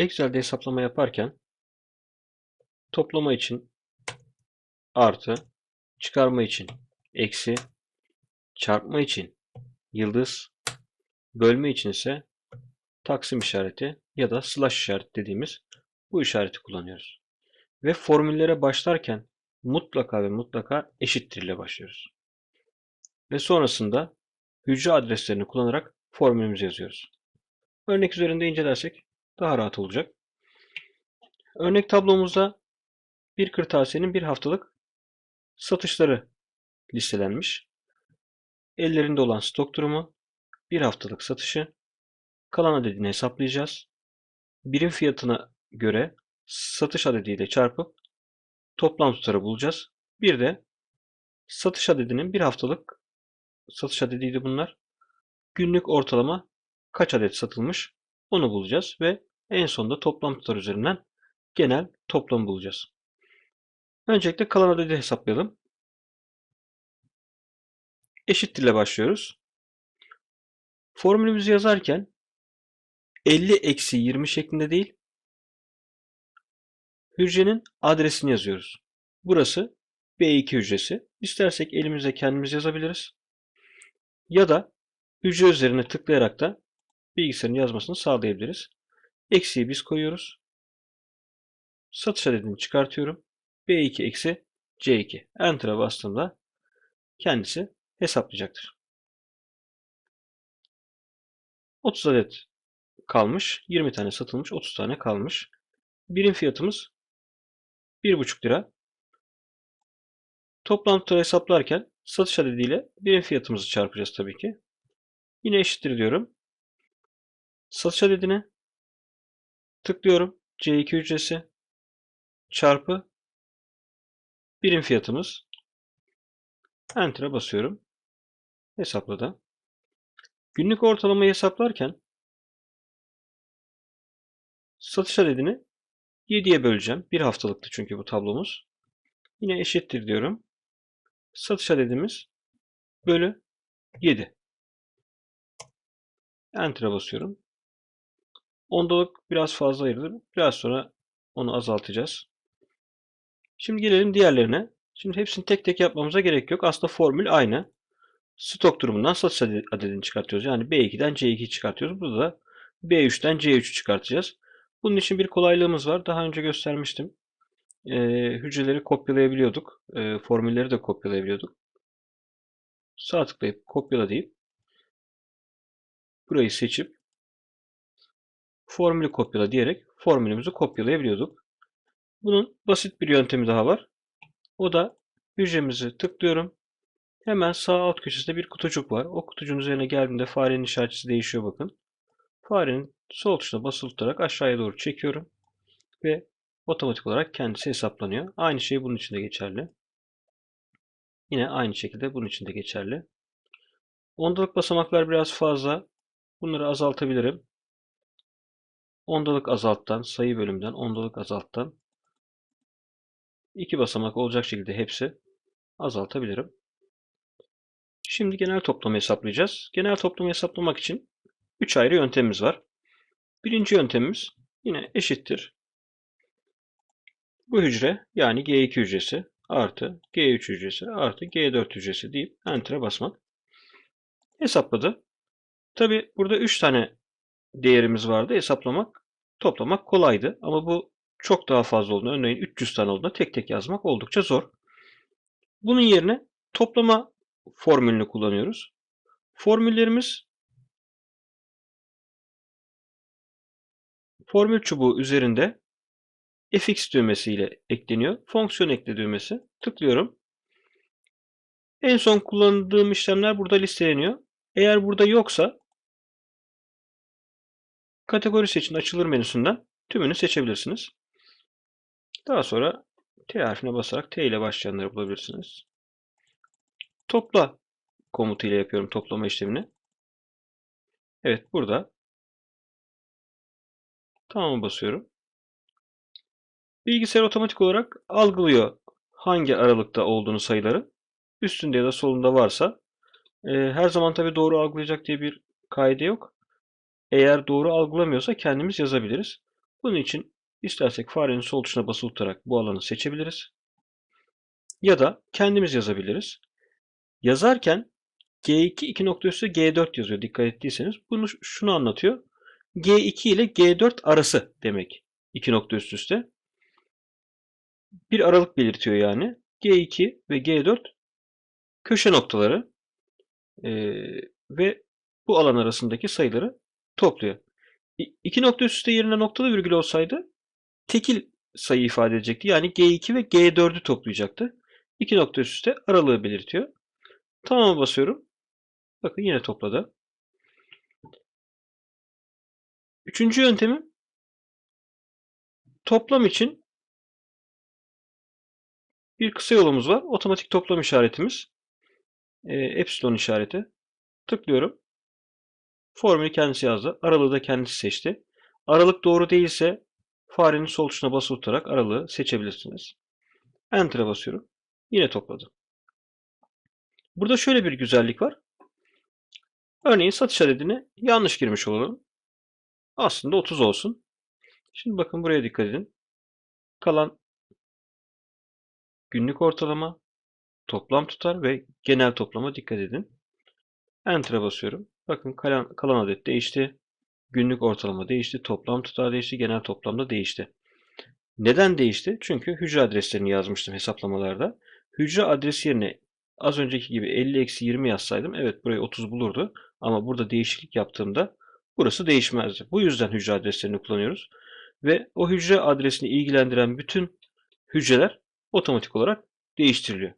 Excel'de hesaplama yaparken toplama için artı, çıkarma için eksi, çarpma için yıldız, bölme için ise taksim işareti ya da slash işareti dediğimiz bu işareti kullanıyoruz. Ve formüllere başlarken mutlaka ve mutlaka eşittir ile başlıyoruz. Ve sonrasında hücre adreslerini kullanarak formülümüzü yazıyoruz. Örnek üzerinde incelersek daha rahat olacak. Örnek tablomuzda bir kırtasiyenin bir haftalık satışları listelenmiş. Ellerinde olan stok durumu, bir haftalık satışı, kalan adedini hesaplayacağız. Birim fiyatına göre satış adediyle çarpıp toplam tutarı bulacağız. Bir de satış adedinin bir haftalık satış adediydi bunlar. Günlük ortalama kaç adet satılmış onu bulacağız ve en sonunda toplam tutar üzerinden genel toplam bulacağız. Öncelikle kalan adedi hesaplayalım. Eşittir ile başlıyoruz. Formülümüzü yazarken 50 eksi 20 şeklinde değil, hücrenin adresini yazıyoruz. Burası B2 hücresi. İstersek elimizde kendimiz yazabiliriz. Ya da hücre üzerine tıklayarak da bilgisayarın yazmasını sağlayabiliriz. Eksiği biz koyuyoruz. Satış adedini çıkartıyorum. B2 eksi C2. Enter'a bastığımda kendisi hesaplayacaktır. 30 adet kalmış. 20 tane satılmış. 30 tane kalmış. Birim fiyatımız 1,5 lira. Toplam tutarı hesaplarken satış adediyle birim fiyatımızı çarpacağız tabii ki. Yine eşittir diyorum. Satış adedine tıklıyorum. C2 hücresi çarpı birim fiyatımız. Enter'a basıyorum. Hesapladı. Günlük ortalamayı hesaplarken satış adedini 7'ye böleceğim. Bir haftalıktı çünkü bu tablomuz. Yine eşittir diyorum. Satış adedimiz bölü 7. Enter'a basıyorum. Ondalık biraz fazla ayırdı. Biraz sonra onu azaltacağız. Şimdi gelelim diğerlerine. Şimdi hepsini tek tek yapmamıza gerek yok. Aslında formül aynı. Stok durumundan satış adedini çıkartıyoruz. Yani B2'den C2'yi çıkartıyoruz. Burada da B3'ten C3'ü çıkartacağız. Bunun için bir kolaylığımız var. Daha önce göstermiştim. Ee, hücreleri kopyalayabiliyorduk. Ee, formülleri de kopyalayabiliyorduk. Sağ tıklayıp kopyala deyip burayı seçip formülü kopyala diyerek formülümüzü kopyalayabiliyorduk. Bunun basit bir yöntemi daha var. O da hücremizi tıklıyorum. Hemen sağ alt köşesinde bir kutucuk var. O kutucuğun üzerine geldiğimde farenin işareti değişiyor bakın. Farenin sol tuşuna basılı tutarak aşağıya doğru çekiyorum. Ve otomatik olarak kendisi hesaplanıyor. Aynı şey bunun için de geçerli. Yine aynı şekilde bunun için de geçerli. Ondalık basamaklar biraz fazla. Bunları azaltabilirim. Ondalık azalttan, sayı bölümden, ondalık azalttan iki basamak olacak şekilde hepsi azaltabilirim. Şimdi genel toplamı hesaplayacağız. Genel toplamı hesaplamak için 3 ayrı yöntemimiz var. Birinci yöntemimiz yine eşittir. Bu hücre yani G2 hücresi artı G3 hücresi artı G4 hücresi deyip Enter'e basmak. Hesapladı. Tabi burada 3 tane değerimiz vardı. Hesaplamak, toplamak kolaydı. Ama bu çok daha fazla olduğunda, örneğin 300 tane olduğunda tek tek yazmak oldukça zor. Bunun yerine toplama formülünü kullanıyoruz. Formüllerimiz formül çubuğu üzerinde fx düğmesiyle ekleniyor. Fonksiyon ekle düğmesi. Tıklıyorum. En son kullandığım işlemler burada listeleniyor. Eğer burada yoksa kategori seçin açılır menüsünden tümünü seçebilirsiniz. Daha sonra T harfine basarak T ile başlayanları bulabilirsiniz. Topla komutu ile yapıyorum toplama işlemini. Evet burada. Tamam basıyorum. Bilgisayar otomatik olarak algılıyor hangi aralıkta olduğunu sayıları. Üstünde ya da solunda varsa e, her zaman tabi doğru algılayacak diye bir kaide yok. Eğer doğru algılamıyorsa kendimiz yazabiliriz. Bunun için istersek farenin sol tuşuna basılı tutarak bu alanı seçebiliriz. Ya da kendimiz yazabiliriz. Yazarken G2 2 nokta üstü G4 yazıyor dikkat ettiyseniz. Bunu şunu anlatıyor. G2 ile G4 arası demek. 2 nokta üst üste. Bir aralık belirtiyor yani. G2 ve G4 köşe noktaları ee, ve bu alan arasındaki sayıları topluyor. 2 nokta üst üste yerine noktalı virgül olsaydı tekil sayı ifade edecekti. Yani G2 ve G4'ü toplayacaktı. 2 nokta üst üste aralığı belirtiyor. Tamam'a basıyorum. Bakın yine topladı. Üçüncü yöntemim toplam için bir kısa yolumuz var. Otomatik toplam işaretimiz. E, epsilon işareti. Tıklıyorum. Formülü kendisi yazdı. Aralığı da kendisi seçti. Aralık doğru değilse farenin sol tuşuna basılı tutarak aralığı seçebilirsiniz. Enter'a basıyorum. Yine topladı. Burada şöyle bir güzellik var. Örneğin satış adedine yanlış girmiş olalım. Aslında 30 olsun. Şimdi bakın buraya dikkat edin. Kalan günlük ortalama, toplam tutar ve genel toplama dikkat edin. Enter'a basıyorum. Bakın kalan, kalan adet değişti. Günlük ortalama değişti. Toplam tutar değişti. Genel toplamda değişti. Neden değişti? Çünkü hücre adreslerini yazmıştım hesaplamalarda. Hücre adresi yerine az önceki gibi 50-20 yazsaydım evet burayı 30 bulurdu. Ama burada değişiklik yaptığımda burası değişmezdi. Bu yüzden hücre adreslerini kullanıyoruz. Ve o hücre adresini ilgilendiren bütün hücreler otomatik olarak değiştiriliyor.